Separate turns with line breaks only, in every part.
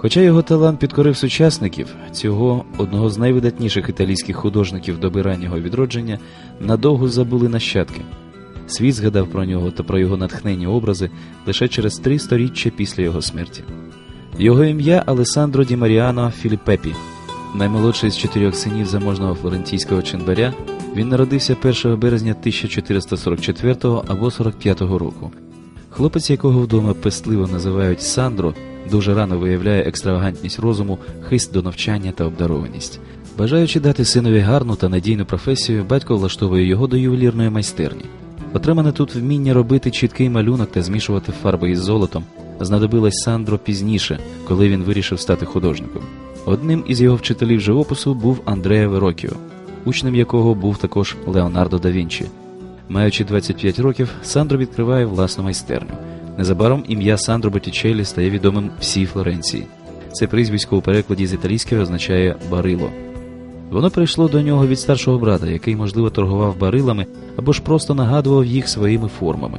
Хоча його талант підкорив сучасників, цього одного з найвидатніших італійських художників доби раннього відродження надовго забули нащадки. Світ згадав про нього та про його натхненні образи лише через три сторіччя після його смерті. Його ім'я Алесандро Ді Маріано Філіппепі. Наймолодший з чотирьох синів заможного флорентійського чинбаря, він народився 1 березня 1444 або 45 року. Хлопець, якого вдома пестливо називають Сандро, дуже рано виявляє екстравагантність розуму, хист до навчання та обдарованість. Бажаючи дати синові гарну та надійну професію, батько влаштовує його до ювелірної майстерні. Отримане тут вміння робити чіткий малюнок та змішувати фарби із золотом знадобилось Сандро пізніше, коли він вирішив стати художником. Одним із його вчителів живопису був Андреа Верокіо, учнем якого був також Леонардо да Вінчі. Маючи 25 років, Сандро відкриває власну майстерню. Незабаром ім'я Сандро Боттічеллі стає відомим всій Флоренції. Це прізвисько у перекладі з італійської означає барило. Воно прийшло до нього від старшого брата, який, можливо, торгував барилами або ж просто нагадував їх своїми формами.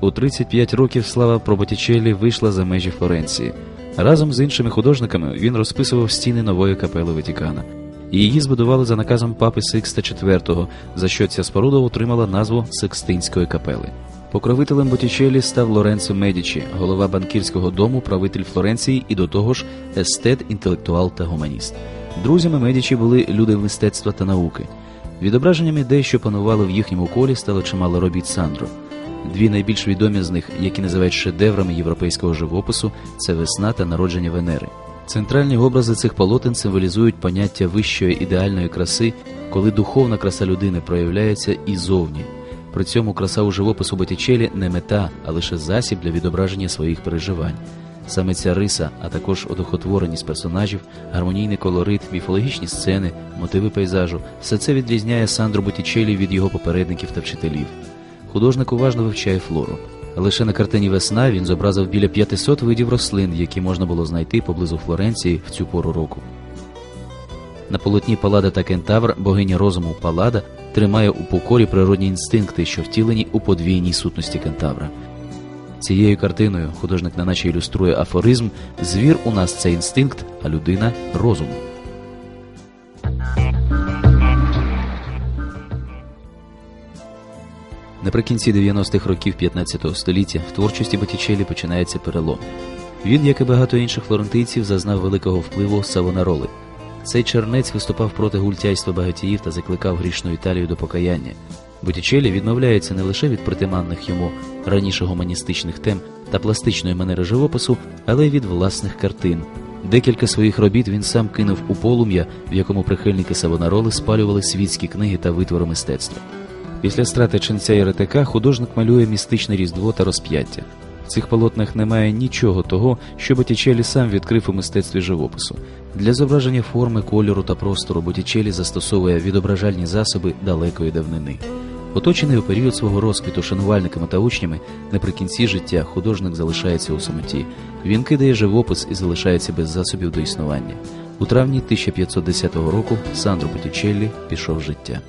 У 35 років слава про Боттічеллі вийшла за межі Флоренції. Разом з іншими художниками він розписував стіни нової капели Ватікана. Її збудували за наказом папи Сикста IV, за що ця споруда отримала назву Секстинської капели. Покровителем Боттічеллі став Лоренцо Медічі, голова банкірського дому, правитель Флоренції і до того ж естет, інтелектуал та гуманіст. Друзями Медічі були люди мистецтва та науки. Відображенням ідей, що панували в їхньому колі, стало чимало робіт Сандро. Дві найбільш відомі з них, які називають шедеврами європейського живопису, це весна та народження Венери. Центральні образи цих полотен символізують поняття вищої ідеальної краси, коли духовна краса людини проявляється і зовні. При цьому краса у живопису Боттічелі не мета, а лише засіб для відображення своїх переживань. Саме ця риса, а також одухотвореність персонажів, гармонійний колорит, міфологічні сцени, мотиви пейзажу все це відрізняє Сандро Боттічелі від його попередників та вчителів. Художник уважно вивчає флору. Лише на картині Весна він зобразив біля 500 видів рослин, які можна було знайти поблизу Флоренції в цю пору року. На полотні Палада та Кентавр богиня розуму Палада тримає у покорі природні інстинкти, що втілені у подвійній сутності Кентавра. Цією картиною художник на наче ілюструє афоризм Звір у нас це інстинкт, а людина розум. Наприкінці 90-х років 15 століття в творчості Боттічеллі починається перелом. Він, як і багато інших флорентийців, зазнав великого впливу Савонароли. Цей чернець виступав проти гультяйства багатіїв та закликав грішну Італію до покаяння. Боттічеллі відмовляється не лише від притаманних йому раніше гуманістичних тем та пластичної манери живопису, але й від власних картин. Декілька своїх робіт він сам кинув у полум'я, в якому прихильники Савонароли спалювали світські книги та витвори мистецтва. Після страти ченця і Єретика художник малює містичне різдво та розп'яття. Цих полотнах немає нічого того, що Боттічелі сам відкрив у мистецтві живопису. Для зображення форми, кольору та простору Боттічелі застосовує відображальні засоби далекої давнини. Оточений у період свого розквіту шанувальниками та учнями, наприкінці життя художник залишається у самоті. Він кидає живопис і залишається без засобів до існування. У травні 1510 року Сандро Боттічеллі пішов життя.